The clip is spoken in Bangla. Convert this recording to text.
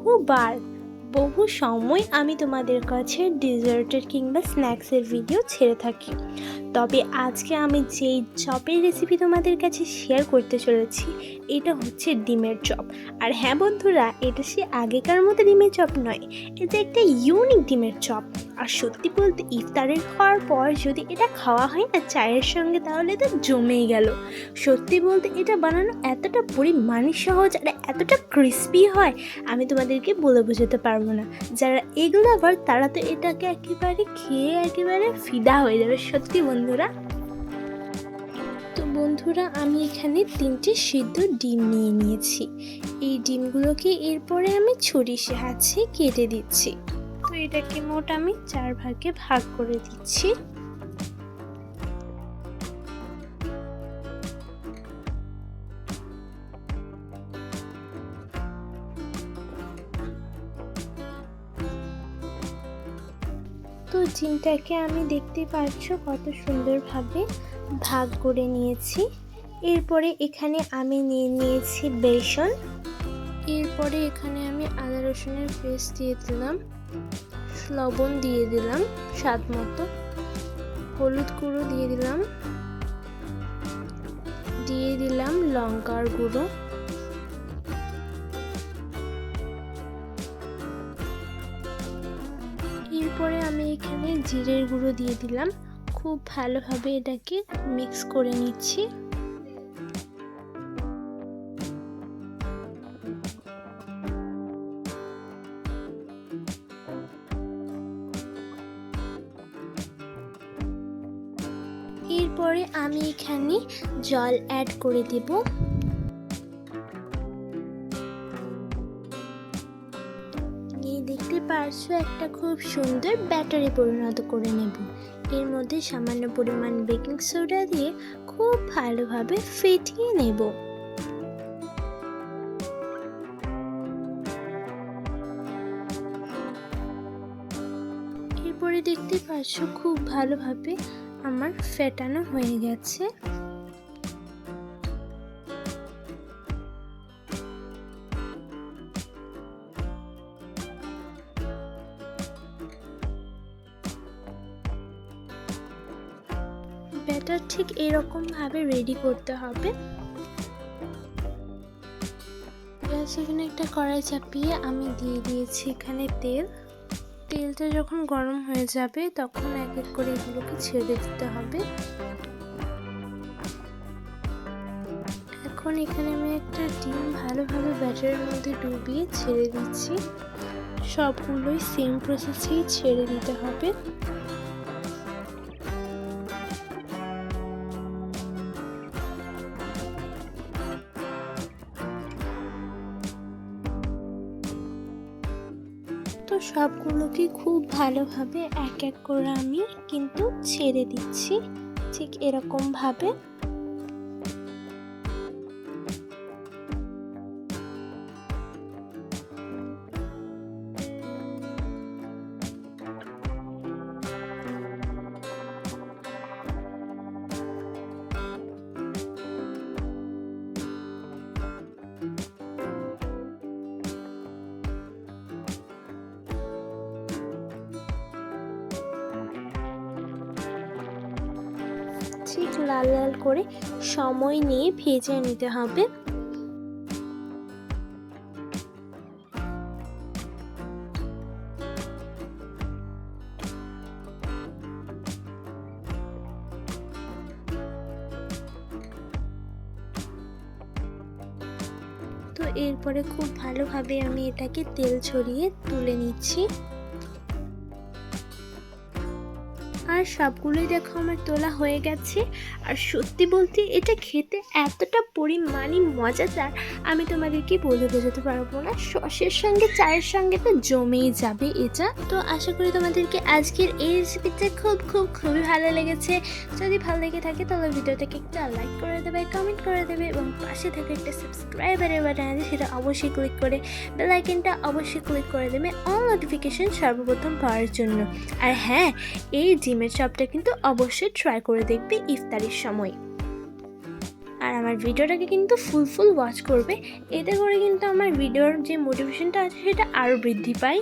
o roubar. বহু সময় আমি তোমাদের কাছে ডেজার্টের কিংবা স্ন্যাক্সের ভিডিও ছেড়ে থাকি। তবে আজকে আমি যেই চপের রেসিপি তোমাদের কাছে শেয়ার করতে চলেছি, এটা হচ্ছে ডিমের চপ। আর হ্যাঁ বন্ধুরা, এটা সে আগেকার মতো ডিমের চপ নয়, এটা একটা ইউনিক ডিমের চপ। আর সত্যি বলতে ইফতারের খাওয়ার পর যদি এটা খাওয়া হয় না চায়ের সঙ্গে, তাহলে তো জমেই গেল। সত্যি বলতে এটা বানানো এতটা পরিমাণে সহজ আর এতটা ক্রিস্পি হয়, আমি তোমাদেরকে বলে বোঝাতে পারব না। যারা এগুলো আবার, তারা তো এটাকে একেবারে খেয়ে একেবারে ফিদা হয়ে যাবে। সত্যি বন্ধুরা? তো বন্ধুরা, আমি এখানে তিনটে সিদ্ধ ডিম নিয়ে নিয়েছি। এই ডিমগুলোকে এরপরে আমি ছুরির সাহায্যে কেটে দিচ্ছি। তো এটাকে মোট আমি চার ভাগে ভাগ করে দিচ্ছি। ডিমটাকে আমি দেখতে পাচ্ছ কত সুন্দরভাবে ভাগ করে নিয়েছি। এরপরে এখানে আমি নিয়ে নিয়েছি বেসন। এরপরে এখানে আমি আদা রসুনের পেস্ট দিয়ে দিলাম। লবণ দিয়ে দিলাম স্বাদ মতো। হলুদ গুঁড়ো দিয়ে দিলাম। দিয়ে দিলাম লঙ্কার গুঁড়ো। এখানে জিরের গুঁড়ো দিয়ে দিলাম। খুব ভালোভাবে এটাকে মিক্স করে নিচ্ছি। এরপরে আমি এখানে জল অ্যাড করে দেব। দেখতে পারছ একটা খুব সুন্দর ব্যাটারি পরিণত করে নেব। এর মধ্যে সামান্য পরিমাণ বেকিং সোডা দিয়ে খুব ভালোভাবে ফেটিয়ে নেব। এরপরে দেখতে পাচ্ছ খুব ভালোভাবে আমার ফেটানো হয়ে গেছে। ব্যাটার ঠিক এরকম ভাবে রেডি করতে হবে। গ্যাস এখানে একটা কড়াই চাপিয়ে আমি দিয়ে দিয়েছি এখানে তেল। তেলটা যখন গরম হয়ে যাবে তখন এক এক করে এগুলোকে ছেড়ে দিতে হবে। এখন এখানে আমি একটা ডিম ভালোভাবে ব্যাটারের মধ্যে ডুবিয়ে ছেড়ে দিচ্ছি। সবগুলোই সেম প্রসেসেই ছেড়ে দিতে হবে। তো সবগুলোকে খুব ভালোভাবে এক এক করে আমি কিন্তু ছেড়ে দিচ্ছি ঠিক এরকম ঠিক লাল লাল করে সময় নিয়ে ভেজে নিতে হবে। তো এরপরে খুব ভালোভাবে আমি এটাকে তেল ছড়িয়ে তুলে নিচ্ছি। আর সবগুলোই দেখো আমার তোলা হয়ে গেছে। আর সত্যি বলতে এটা খেতে এতটা পরিমাণই মজাদার, আমি তোমাদেরকে বলে বোঝাতে পারব না। সসের সঙ্গে, চায়ের সঙ্গে তো জমেই যাবে এটা। তো আশা করি তোমাদেরকে আজকের এই রেসিপিটা খুব খুব, খুবই ভালো লেগেছে। যদি ভালো লেগে থাকে তাহলে ভিডিওটাকে একটা লাইক করে দেবে কমেন্ট করে দেবে এবং পাশে থেকে একটা সাবস্ক্রাইবারের বাটন আছে, সেটা অবশ্যই ক্লিক করে বেল অবশ্যই ক্লিক করে দেবে অল নোটিফিকেশন সর্বপ্রথম পাওয়ার জন্য। আর হ্যাঁ এই ডিমের চপটা কিন্তু অবশ্যই ট্রাই করে দেখবে ইফতারির সময়। আর আমার ভিডিওটাকে কিন্তু ফুল ফুল ওয়াচ করবে। এতে করে কিন্তু আমার ভিডিওর যে মোটিভেশনটা আছে সেটা আরও বৃদ্ধি পায়।